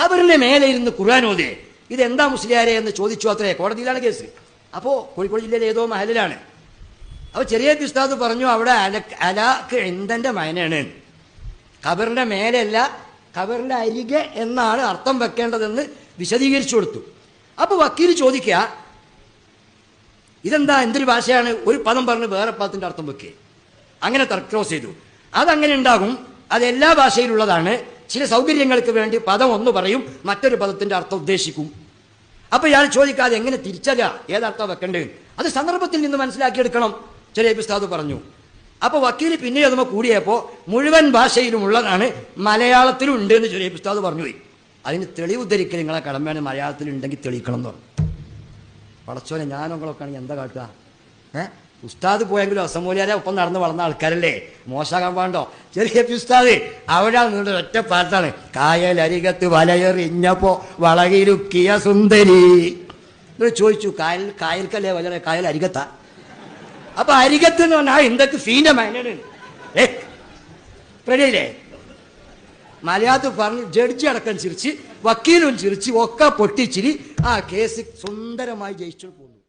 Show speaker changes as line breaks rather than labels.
ഖബറിന്റെ മേലെ ഇരുന്ന് ഇത് എന്താ മുസ്ലിയാരെ എന്ന് ചോദിച്ചു അത്രേ. കോടതിയിലാണ് കേസ്. അപ്പോ കോഴിക്കോട് ജില്ലയിലെ ഏതോ മഹലിലാണ്. അപ്പൊ ചെറിയ ഉസ്താദ് പറഞ്ഞു അവിടെ അല അലാക്ക് എന്തന്റെ മയനാണ്? ഖബറിന്റെ മേലല്ല ഖബറിന്റെ അരികെ എന്നാണ് അർത്ഥം വെക്കേണ്ടതെന്ന് വിശദീകരിച്ചു കൊടുത്തു. അപ്പൊ വക്കീൽ ചോദിക്കുക ഇതെന്താ എന്തൊരു ഭാഷയാണ്? ഒരു പദം പറഞ്ഞ് വേറെ പദത്തിന്റെ അർത്ഥം വെക്കുക അങ്ങനെ ക്രോസ് ചെയ്തു. അതങ്ങനെ ഉണ്ടാകും. അത് എല്ലാ ഭാഷയിലുള്ളതാണ്. ചില സൗകര്യങ്ങൾക്ക് വേണ്ടി പദം ഒന്ന് പറയും മറ്റൊരു പദത്തിന്റെ അർത്ഥം ഉദ്ദേശിക്കും. അപ്പൊ ഇയാൾ ചോദിക്കാതെ എങ്ങനെ തിരിച്ചല്ല ഏതർത്ഥം വെക്കണ്ടേ? അത് സന്ദർഭത്തിൽ നിന്ന് മനസ്സിലാക്കിയെടുക്കണം ചെറിയ ഉസ്താദ് പറഞ്ഞു. അപ്പൊ വക്കീൽ പിന്നെ അതുമ്പോ കൂടിയപ്പോ മുഴുവൻ ഭാഷയിലും ഉള്ളതാണ് മലയാളത്തിലും ഉണ്ട് എന്ന് ചെറിയ ഉസ്താദ് പറഞ്ഞു പോയി. അതിന് തെളിവ് ധരിക്കൽ നിങ്ങളെ കടമയാണ് മലയാളത്തിൽ ഉണ്ടെങ്കിൽ തെളിയിക്കണം എന്ന് പറഞ്ഞു. പടച്ചോനെ ഞാനൊക്കെ എന്താ കാട്ടുക? ഏ? ഉസ്താദ് പോയെങ്കിലും അസമൂലിയാരെ ഒപ്പം നടന്ന് വളർന്ന ആൾക്കാരല്ലേ? മോശമാകാൻ പാണ്ടോ ചെറിയ ഉസ്താദ് അവിടെ നിങ്ങളുടെ ഒറ്റ പാട്ടാണ്. കായലരികത്ത് വലയെറിഞ്ഞപ്പോ വളകിരുക്കിയ സുന്ദരി. എന്നിട്ട് ചോദിച്ചു കായൽ കായൽക്കല്ലേ വല കായൽ അരികത്താ? അപ്പൊ അരികത്ത് എന്ന് പറഞ്ഞാൽ എന്തൊക്കെ സീന്റെ മൈനാണ് ഏ റെഡിയല്ലേ? മലയാളത്തിൽ പറഞ്ഞ് ജഡ്ജി അടക്കം ചിരിച്ച് വക്കീലും ചിരിച്ച് ഒക്കെ പൊട്ടിച്ചിരി ആ കേസ് സുന്ദരമായി ജയിച്ചു പോകുന്നു